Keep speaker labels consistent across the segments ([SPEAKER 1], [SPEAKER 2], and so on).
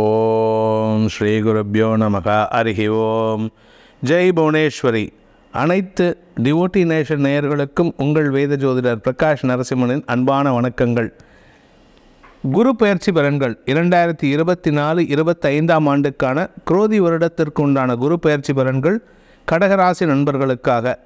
[SPEAKER 1] ஓம் ஸ்ரீ குருப்பியோ நமக. அருகி ஓம். ஜெய் புவனேஸ்வரி. அனைத்து டிவோட்டி நேஷன் நேயர்களுக்கும் உங்கள் வேத ஜோதிடர் பிரகாஷ் நரசிம்மனின் அன்பான வணக்கங்கள். குரு பயிற்சி பலன்கள். இரண்டாயிரத்தி இருபத்தி நாலு இருபத்தைந்தாம் ஆண்டுக்கான குரோதி வருடத்திற்கு உண்டான குரு பயிற்சி பலன்கள் கடகராசி நண்பர்களுக்காக.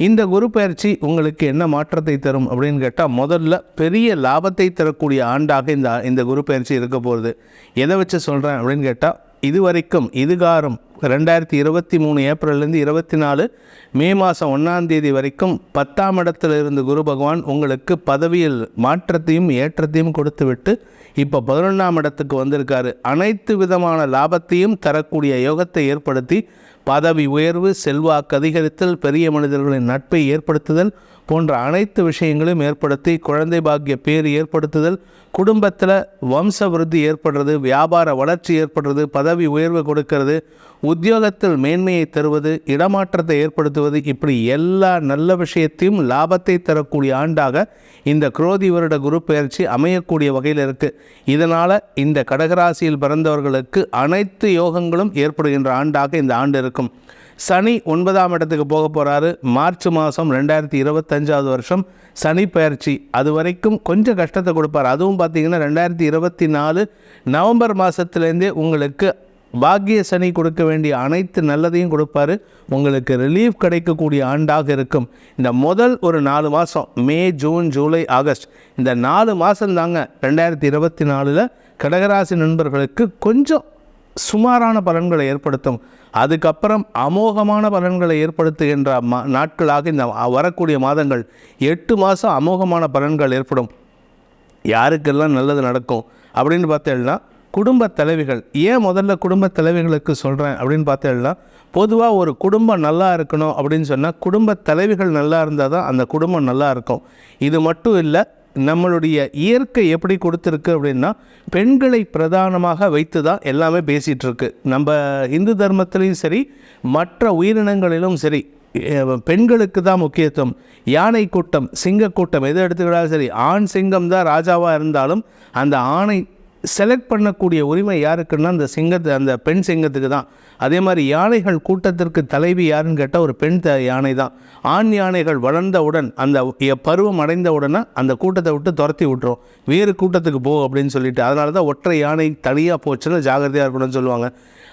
[SPEAKER 1] இந்த குரு பயிற்சி உங்களுக்கு என்ன மாற்றத்தை தரும் அப்படின்னு கேட்டால் முதல்ல பெரிய லாபத்தை தரக்கூடிய ஆண்டாக இந்த இந்த குரு பயிற்சி இருக்க போகிறது எதை வச்சு சொல்கிறேன் அப்படின்னு கேட்டால் இதுவரைக்கும் இதுகாரம் ரெண்டாயிரத்தி இருபத்தி மூணு ஏப்ரல்லேருந்து இருபத்தி நாலு மே மாதம் ஒன்றாம் தேதி வரைக்கும் பத்தாம் இடத்துல இருந்து குரு பகவான் உங்களுக்கு பதவியில் மாற்றத்தையும் ஏற்றத்தையும் கொடுத்துவிட்டு இப்போ பதினொன்றாம் இடத்துக்கு வந்திருக்காரு. அனைத்து விதமான லாபத்தையும் தரக்கூடிய யோகத்தை ஏற்படுத்தி பதவி உயர்வு செல்வாக்கு அதிகரித்தல் பெரிய மனிதர்களின் நட்பை ஏற்படுத்துதல் போன்ற அனைத்து விஷயங்களையும் ஏற்படுத்தி குழந்தை பாக்கிய பேர் ஏற்படுத்துதல் குடும்பத்தில் வம்ச விருத்தி ஏற்படுறது வியாபார வளர்ச்சி ஏற்படுறது பதவி உயர்வு கொடுக்கிறது உத்தியோகத்தில் மேன்மையை தருவது இடமாற்றத்தை ஏற்படுத்துவது இப்படி எல்லா நல்ல விஷயத்தையும் லாபத்தை தரக்கூடிய ஆண்டாக இந்த குரோதி வருட குரு பயிற்சி அமையக்கூடிய வகையில் இருக்குது இதனால் இந்த கடகராசியில் பிறந்தவர்களுக்கு அனைத்து யோகங்களும் ஏற்படுகின்ற ஆண்டாக இந்த ஆண்டு இருக்கும். சனி ஒன்பதாம் இடத்துக்கு போக போகிறாரு மார்ச் மாதம் ரெண்டாயிரத்தி இருபத்தஞ்சாவது வருஷம் சனி பயிற்சி அது வரைக்கும் கொஞ்சம் கஷ்டத்தை கொடுப்பார். அதுவும் பார்த்தீங்கன்னா ரெண்டாயிரத்தி இருபத்தி நாலு நவம்பர் மாதத்துலேருந்தே உங்களுக்கு பாக்கிய சனி கொடுக்க வேண்டிய அனைத்து நல்லதையும் கொடுப்பாரு. உங்களுக்கு ரிலீஃப் கிடைக்கக்கூடிய ஆண்டாக இருக்கும். இந்த முதல் ஒரு நாலு மாதம் மே ஜூன் ஜூலை ஆகஸ்ட் இந்த நாலு மாதம் தாங்க ரெண்டாயிரத்தி இருபத்தி நாலில் கடகராசி நண்பர்களுக்கு கொஞ்சம் சுமாரான பலன்களை ஏற்படுத்தும். அதுக்கப்புறம் அமோகமான பலன்களை ஏற்படுத்துகின்ற மா நாட்களாக இந்த வரக்கூடிய மாதங்கள் எட்டு மாதம் அமோகமான பலன்கள் ஏற்படும். யாருக்கெல்லாம் நல்லது நடக்கும் அப்படின்னு பார்த்தேன்னா குடும்ப தலைவிகள் ஏன் முதல்ல குடும்ப தலைவிகளுக்கு சொல்கிறேன் அப்படின்னு பார்த்தேன்னா பொதுவாக ஒரு குடும்பம் நல்லா இருக்கணும் அப்படின்னு சொன்னால் குடும்ப தலைவிகள் நல்லா இருந்தால் தான் அந்த குடும்பம் நல்லா இருக்கும். இது மட்டும் இல்லை நம்மளுடைய இயற்கை எப்படி கொடுத்துருக்கு அப்படின்னா பெண்களை பிரதானமாக வைத்து தான் எல்லாமே பேசிகிட்ருக்கு நம்ம இந்து தர்மத்திலையும் சரி மற்ற உயிரினங்களிலும் சரி பெண்களுக்கு தான் முக்கியத்துவம். யானை கூட்டம் சிங்க கூட்டம் எதை எடுத்துக்கிட்டாலும் சரி ஆண் சிங்கம் தான் ராஜாவாக இருந்தாலும் அந்த ஆணை செலக்ட் பண்ணக்கூடிய உரிமை யாருக்குன்னா அந்த சிங்கத்தை அந்த பெண் சிங்கத்துக்கு தான். அதே மாதிரி யானைகள் கூட்டத்திற்கு தலைவி யாருன்னு கேட்டால் ஒரு பெண் த யானை தான். ஆண் யானைகள் வளர்ந்தவுடன் அந்த எ- பருவம் அடைந்த உடனே அந்த கூட்டத்தை விட்டு துரத்தி விட்டுரும். வேறு கூட்டத்துக்கு போ அப்படின்னு சொல்லிட்டு அதனால தான் ஒற்றை யானை தனியாக போச்சுன்னா ஜாகிரதையாக இருக்கணும்னு சொல்லுவாங்க.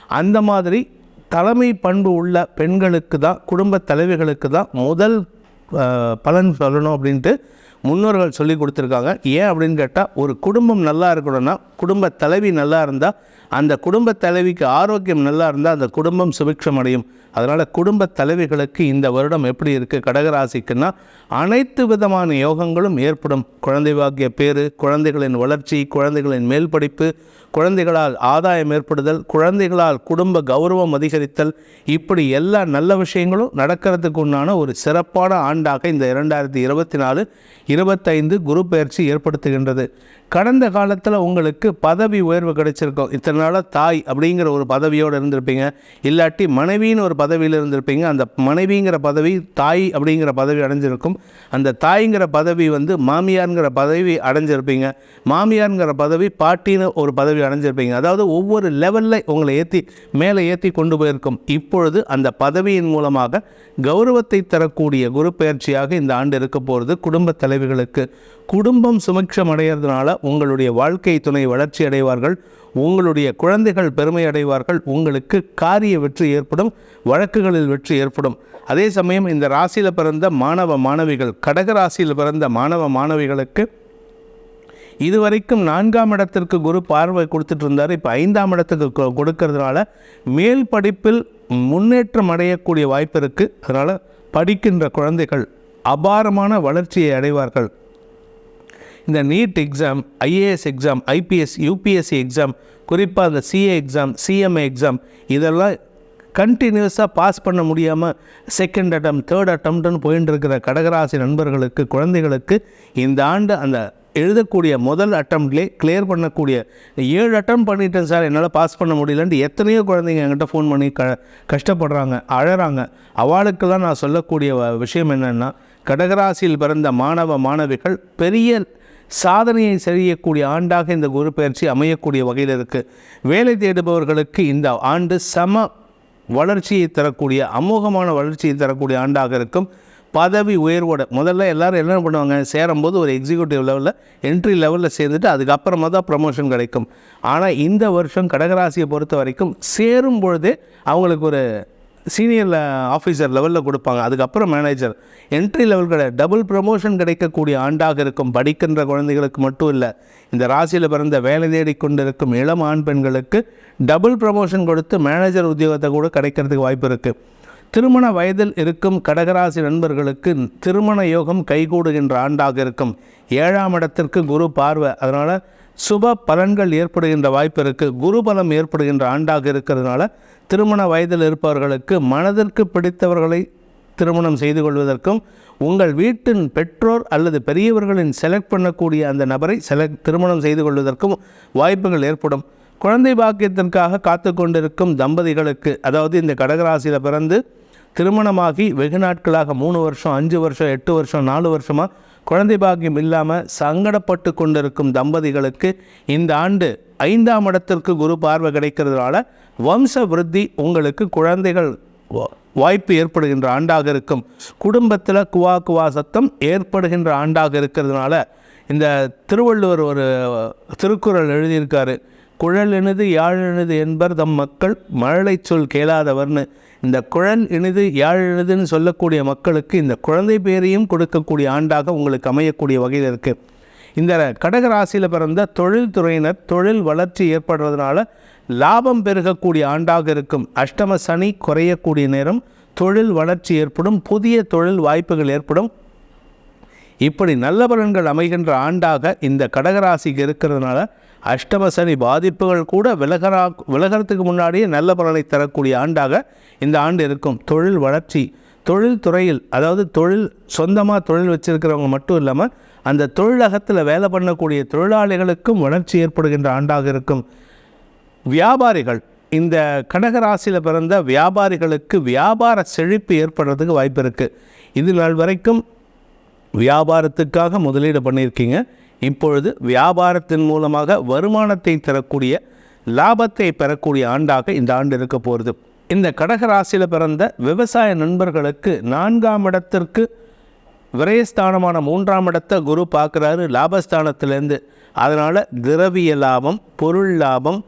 [SPEAKER 1] அந்த மாதிரி தலைமை பண்பு உள்ள பெண்களுக்கு தான் குடும்ப தலைவிகளுக்கு தான் முதல் பலன் சொல்லணும் அப்படின்ட்டு முன்னோர்கள் சொல்லி கொடுத்துருக்காங்க. ஏன் அப்படின்னு கேட்டால் ஒரு குடும்பம் நல்லா இருக்கணும்னா குடும்ப தலைவி நல்லா இருந்தால் அந்த குடும்ப தலைவிக்கு ஆரோக்கியம் நல்லா இருந்தால் அந்த குடும்பம் சுபிக்ஷம் அடையும் அதனால் குடும்ப தலைவிகளுக்கு இந்த வருடம் எப்படி இருக்குது கடகராசிக்குன்னா அனைத்து விதமான யோகங்களும் ஏற்படும். குழந்தை வாக்கிய பேறு குழந்தைகளின் வளர்ச்சி குழந்தைகளின் மேல் படிப்பு குழந்தைகளால் ஆதாயம் ஏற்படுதல் குழந்தைகளால் குடும்ப கௌரவம் அதிகரித்தல் இப்படி எல்லா நல்ல விஷயங்களும் நடக்கிறதுக்கு உண்டான ஒரு சிறப்பான ஆண்டாக இந்த இரண்டாயிரத்தி இருபத்தி நாலு இருபத்தைந்து குரு பயிற்சி ஏற்படுத்துகின்றது. கடந்த காலத்தில் உங்களுக்கு பதவி உயர்வு கிடைச்சிருக்கோம். இத்தனை நாளாக தாய் அப்படிங்கிற ஒரு பதவியோடு இருந்திருப்பீங்க. இல்லாட்டி மனைவின்னு ஒரு பதவியில் இருந்திருப்பீங்க. அந்த மனைவிங்கிற பதவி தாய் அப்படிங்கிற பதவி அடைஞ்சிருக்கும். அந்த தாய்ங்கிற பதவி வந்து மாமியாருங்கிற பதவி அடைஞ்சிருப்பீங்க. மாமியாருங்கிற பதவி பாட்டின்னு ஒரு பதவி அடைஞ்சிருப்பீங்க. அதாவது ஒவ்வொரு லெவலில் உங்களை ஏற்றி மேலே ஏற்றி கொண்டு போயிருக்கும். இப்பொழுது அந்த பதவியின் மூலமாக கௌரவத்தை தரக்கூடிய குரு பயிற்சியாக இந்த ஆண்டு இருக்க போகிறது குடும்ப தலைவிகளுக்கு. குடும்பம் சுமக்ஷம் அடைகிறதுனால உங்களுடைய வாழ்க்கை துணை வளர்ச்சி அடைவார்கள். உங்களுடைய குழந்தைகள் பெருமை அடைவார்கள் உங்களுக்கு காரிய வெற்றி ஏற்படும் வழக்குகளில் வெற்றி ஏற்படும். அதே சமயம் இந்த ராசியில் பிறந்த மாணவ மாணவிகள் கடக ராசியில் பிறந்த மாணவ மாணவிகளுக்கு இதுவரைக்கும் நான்காம் இடத்திற்கு குரு பார்வை கொடுத்துட்டு இருந்தார். இப்போ ஐந்தாம் இடத்துக்கு கொ- கொடுக்கறதுனால மேல் படிப்பில் முன்னேற்றம் அடையக்கூடிய வாய்ப்பு இருக்குது அதனால் படிக்கின்ற குழந்தைகள் அபாரமான வளர்ச்சியை அடைவார்கள். இந்த NEET exam IAS exam IPS UPSC exam குறிப்பாக அந்த சிஏ எக்ஸாம் சிஎம்ஏ எக்ஸாம் இதெல்லாம் கண்டினியூஸாக பாஸ் பண்ண முடியாமல் செகண்ட் அட்டம் தேர்ட் அட்டம்ப்ட்னு போயின்னு இருக்கிற கடகராசி நண்பர்களுக்கு குழந்தைகளுக்கு இந்த ஆண்டு அந்த எழுதக்கூடிய முதல் அட்டம்ப்ட்லே கிளியர் பண்ணக்கூடிய ஏழு அட்டம் பண்ணிட்டேன் சார் என்னால் பாஸ் பண்ண முடியலன்ட்டு எத்தனையோ குழந்தைங்க என்கிட்ட ஃபோன் பண்ணி க கஷ்டப்படுறாங்க அழகிறாங்க அவளுக்கெல்லாம் நான் சொல்லக்கூடிய விஷயம் என்னென்னா கடகராசியில் பிறந்த மாணவ மாணவிகள் பெரிய சாதனையை செய்யக்கூடிய ஆண்டாக இந்த குரு பயிற்சி அமையக்கூடிய வகையில் இருக்குது வேலை தேடுபவர்களுக்கு இந்த ஆண்டு சம வளர்ச்சியை தரக்கூடிய அமோகமான வளர்ச்சியை தரக்கூடிய ஆண்டாக இருக்கும். பதவி உயர்வோட முதல்ல எல்லாரும் என்ன பண்ணுவாங்க? சேரும்போது ஒரு எக்ஸிக்யூட்டிவ் லெவலில் என்ட்ரி லெவலில் சேர்ந்துட்டு அதுக்கப்புறமா தான் ப்ரமோஷன் கிடைக்கும். ஆனால் இந்த வருஷம் கடகராசியை பொறுத்த வரைக்கும் சேரும் பொழுதே அவங்களுக்கு ஒரு சீனியர் ஆஃபீஸர் லெவலில் கொடுப்பாங்க. அதுக்கப்புறம் மேனேஜர் என்ட்ரி லெவல் கிடையாது டபுள் ப்ரமோஷன் கிடைக்கக்கூடிய ஆண்டாக இருக்கும். படிக்கின்ற குழந்தைகளுக்கு மட்டும் இல்லை இந்த ராசியில் பிறந்த வேலை தேடி கொண்டிருக்கும் இளம் ஆண் பெண்களுக்கு டபுள் ப்ரமோஷன் கொடுத்து மேனேஜர் உத்தியோகத்தை கூட கிடைக்கிறதுக்கு வாய்ப்பு இருக்குது திருமண வயதில் இருக்கும் கடகராசி நண்பர்களுக்கு திருமண யோகம் கைகூடுகின்ற ஆண்டாக இருக்கும். ஏழாம் இடத்திற்கு குரு பார்வை. அதனால் சுப பலன்கள் ஏற்படுகின்ற வாய்ப்பு இருக்குது குருபலம் ஏற்படுகின்ற ஆண்டாக இருக்கிறதுனால திருமண வயதில் இருப்பவர்களுக்கு மனதிற்கு பிடித்தவர்களை திருமணம் செய்து கொள்வதற்கும் உங்கள் வீட்டின் பெற்றோர் அல்லது பெரியவர்களின் செலக்ட் பண்ணக்கூடிய அந்த நபரை செலக்ட் திருமணம் செய்து கொள்வதற்கும் வாய்ப்புகள் ஏற்படும். குழந்தை பாக்கியத்திற்காக காத்து கொண்டிருக்கும் தம்பதிகளுக்கு அதாவது இந்த கடகராசியில் பிறந்து திருமணமாகி வெகு நாட்களாக மூணு வருஷம் அஞ்சு வருஷம் எட்டு வருஷம் நாலு வருஷமாக குழந்தை பாக்கியம் இல்லாமல் சங்கடப்பட்டு கொண்டிருக்கும் தம்பதிகளுக்கு இந்த ஆண்டு ஐந்தாம் இடத்திற்கு குரு பார்வை கிடைக்கிறதுனால வம்ச விருத்தி உங்களுக்கு குழந்தைகள் வா- வாய்ப்பு ஏற்படுகின்ற ஆண்டாக இருக்கும். குடும்பத்தில் குவா குவா சத்தம் ஏற்படுகின்ற ஆண்டாக இருக்கிறதுனால இந்த திருவள்ளுவர் ஒரு திருக்குறள் எழுதியிருக்காரு. குழல் இனிது யாழ் இனிது என்பர் தம் மக்கள் மழலை சொல் கேளாதவர்னு. இந்த குழல் இனிது யாழ் இனிதுன்னு சொல்லக்கூடிய மக்களுக்கு இந்த குழந்தை பேரையும் கொடுக்கக்கூடிய ஆண்டாக உங்களுக்கு அமையக்கூடிய வகையில் இருக்குது இந்த கடகராசியில் பிறந்த தொழில் துறையினர் தொழில் வளர்ச்சி ஏற்படுறதுனால லாபம் பெருகக்கூடிய ஆண்டாக இருக்கும். அஷ்டம சனி குறையக்கூடிய நேரம் தொழில் வளர்ச்சி ஏற்படும் புதிய தொழில் வாய்ப்புகள் ஏற்படும். இப்படி நல்ல பலன்கள் அமைகின்ற ஆண்டாக இந்த கடகராசிக்கு இருக்கிறதுனால அஷ்டம சனி பாதிப்புகள் கூட விலகரா விலகிறதுக்கு முன்னாடியே நல்ல பலனை தரக்கூடிய ஆண்டாக இந்த ஆண்டு இருக்கும். தொழில் வளர்ச்சி தொழில் துறையில் அதாவது தொழில் சொந்தமாக தொழில் வச்சிருக்கிறவங்க மட்டும் இல்லாமல் அந்த தொழிலகத்தில் வேலை பண்ணக்கூடிய தொழிலாளிகளுக்கும் வளர்ச்சி ஏற்படுகின்ற ஆண்டாக இருக்கும். வியாபாரிகள் இந்த கடகராசியில் பிறந்த வியாபாரிகளுக்கு வியாபார செழிப்பு ஏற்படுறதுக்கு வாய்ப்பு இருக்குது இது நாள் வரைக்கும் வியாபாரத்துக்காக முதலீடு பண்ணியிருக்கீங்க. இப்பொழுது வியாபாரத்தின் மூலமாக வருமானத்தை தரக்கூடிய லாபத்தை பெறக்கூடிய ஆண்டாக இந்த ஆண்டு இருக்க போகிறது. இந்த கடகராசியில் பிறந்த விவசாய நண்பர்களுக்கு நான்காம் இடத்திற்கு விரயஸ்தானமான மூன்றாம் இடத்தை குரு பார்க்குறாரு லாபஸ்தானத்திலேருந்து. அதனால் திரவிய லாபம் பொருள் லாபம்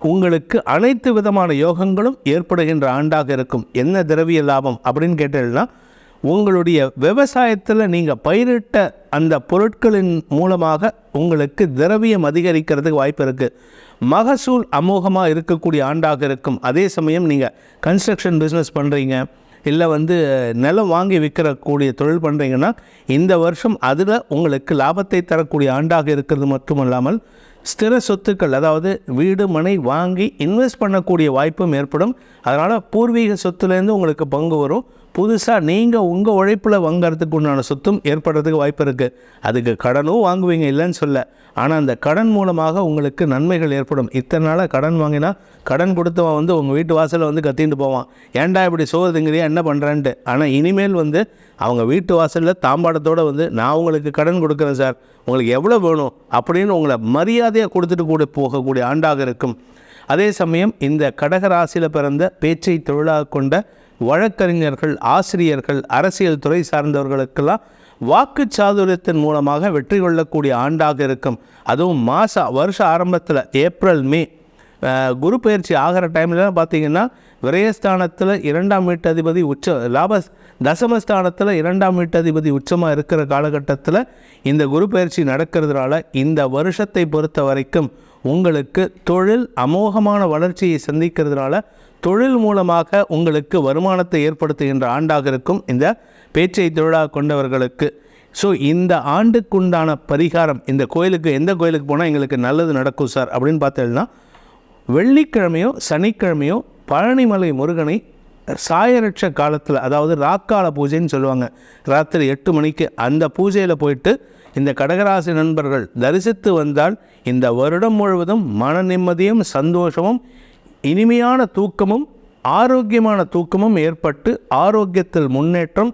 [SPEAKER 1] உங்களுக்கு அனைத்து விதமான யோகங்களும் ஏற்படுகின்ற ஆண்டாக இருக்கும். என்ன திரவிய லாபம் அப்படின்னு கேட்டீங்கன்னா உங்களுடைய விவசாயத்தில் நீங்கள் பயிரிட்ட அந்த பொருட்களின் மூலமாக உங்களுக்கு திரவியம் அதிகரிக்கிறதுக்கு வாய்ப்பு இருக்குது மகசூல் அமோகமாக இருக்கக்கூடிய ஆண்டாக இருக்கும். அதே சமயம் நீங்கள் கன்ஸ்ட்ரக்ஷன் பிஸ்னஸ் பண்ணுறீங்க இல்லை வந்து நிலம் வாங்கி விற்கிறக்கூடிய தொழில் பண்ணுறீங்கன்னா இந்த வருஷம் அதில் உங்களுக்கு லாபத்தை தரக்கூடிய ஆண்டாக இருக்கிறது மட்டுமல்லாமல் ஸ்திர சொத்துக்கள் அதாவது வீடு மனை வாங்கி இன்வெஸ்ட் பண்ணக்கூடிய வாய்ப்பும் ஏற்படும். அதனால் பூர்வீக சொத்துலேருந்து உங்களுக்கு பங்கு வரும். புதுசாக நீங்கள் உங்கள் உழைப்பில் வாங்குறதுக்கு உண்டான சொத்தும் ஏற்படுறதுக்கு வாய்ப்பு இருக்குது அதுக்கு கடனும் வாங்குவீங்க இல்லைன்னு சொல்ல. ஆனால் அந்த கடன் மூலமாக உங்களுக்கு நன்மைகள் ஏற்படும். இத்தனை நாளாக கடன் வாங்கினா கடன் கொடுத்தவன் வந்து உங்கள் வீட்டு வாசலில் வந்து கத்திட்டு போவான். ஏன்டா இப்படி சோறுதுங்கிறியா என்ன பண்ணுறான்ட்டு ஆனால் இனிமேல் வந்து அவங்க வீட்டு வாசலில் தாம்பாடத்தோடு வந்து நான் உங்களுக்கு கடன் கொடுக்குறேன் சார். உங்களுக்கு எவ்வளோ வேணும்? அப்படின்னு உங்களை மரியாதையாக கொடுத்துட்டு கூட போகக்கூடிய ஆண்டாக இருக்கும். அதே சமயம் இந்த கடகராசியில் பிறந்த பேச்சை தொழிலாக கொண்ட வழக்கறிஞர்கள் ஆசிரியர்கள் அரசியல் துறை சார்ந்தவர்களுக்கெல்லாம் வாக்கு சாதுரியத்தின் மூலமாக வெற்றி கொள்ளக்கூடிய ஆண்டாக இருக்கும். அதுவும் மாத வருஷ ஆரம்பத்தில் ஏப்ரல் மே. குரு பயிற்சி ஆகிற டைம்லலாம் பார்த்தீங்கன்னா விரயஸ்தானத்தில் இரண்டாம் வீட்டதிபதி உச்ச லாப தசமஸ்தானத்தில் இரண்டாம் வீட்டதிபதி உச்சமாக இருக்கிற காலகட்டத்தில் இந்த குரு பயிற்சி நடக்கிறதுனால இந்த வருஷத்தை பொறுத்த வரைக்கும் உங்களுக்கு தொழில் அமோகமான வளர்ச்சியை சந்திக்கிறதுனால தொழில் மூலமாக உங்களுக்கு வருமானத்தை ஏற்படுத்துகின்ற ஆண்டாக இருக்கும் இந்த பேச்சை தொழிலாக கொண்டவர்களுக்கு. ஸோ இந்த ஆண்டுக்குண்டான பரிகாரம் இந்த கோயிலுக்கு எந்த கோயிலுக்கு போனால் எங்களுக்கு நல்லது நடக்கும் சார் அப்படின்னு பார்த்தீங்கன்னா வெள்ளிக்கிழமையோ சனிக்கிழமையோ பழனிமலை முருகனை சாயரட்ச காலத்தில் அதாவது ராக்கால பூஜைன்னு சொல்லுவாங்க. ராத்திரி எட்டு மணிக்கு அந்த பூஜையில் போயிட்டு இந்த கடகராசி நண்பர்கள் தரிசித்து வந்தால் இந்த வருடம் முழுவதும் மன நிம்மதியும் சந்தோஷமும் இனிமையான தூக்கமும் ஆரோக்கியமான தூக்கமும் ஏற்பட்டு ஆரோக்கியத்தில் முன்னேற்றம்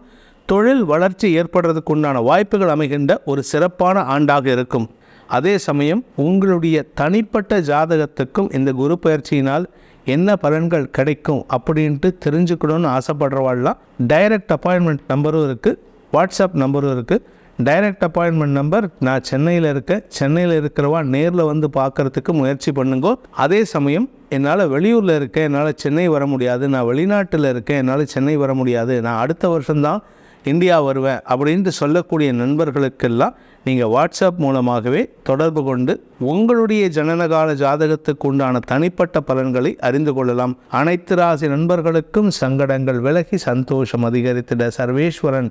[SPEAKER 1] தொழில் வளர்ச்சி ஏற்படுறதுக்கு உண்டான வாய்ப்புகள் அமைகின்ற ஒரு சிறப்பான ஆண்டாக இருக்கும். அதே சமயம் உங்களுடைய தனிப்பட்ட ஜாதகத்துக்கும் இந்த குரு பயிற்சியினால் என்ன பலன்கள் கிடைக்கும் அப்படின்ட்டு தெரிஞ்சுக்கணும்னு ஆசைப்படுறவாள்லாம் டைரக்ட் அப்பாயின்மெண்ட் நம்பரும் இருக்குது வாட்ஸ்அப் நம்பரும் இருக்குது டைரக்ட் அப்பாயின்மெண்ட் நம்பர் நான் சென்னையில் இருக்கேன் சென்னையில் இருக்கிறவா நேரில் வந்து பார்க்கறதுக்கு முயற்சி பண்ணுங்க. அதே சமயம் என்னால் வெளியூரில் இருக்கேன் என்னால் சென்னை வர முடியாது. நான் வெளிநாட்டில் இருக்கேன் என்னால் சென்னை வர முடியாது. நான் அடுத்த வருஷம்தான் இந்தியா வருவேன் அப்படின்ட்டு சொல்லக்கூடிய நண்பர்களுக்கெல்லாம் நீங்கள் வாட்ஸ்அப் மூலமாகவே தொடர்பு கொண்டு உங்களுடைய ஜனனகால ஜாதகத்துக்கு உண்டான தனிப்பட்ட பலன்களை அறிந்து கொள்ளலாம். அனைத்து ராசி நண்பர்களுக்கும் சங்கடங்கள் விலகி சந்தோஷம் அதிகரித்திட சர்வேஸ்வரன்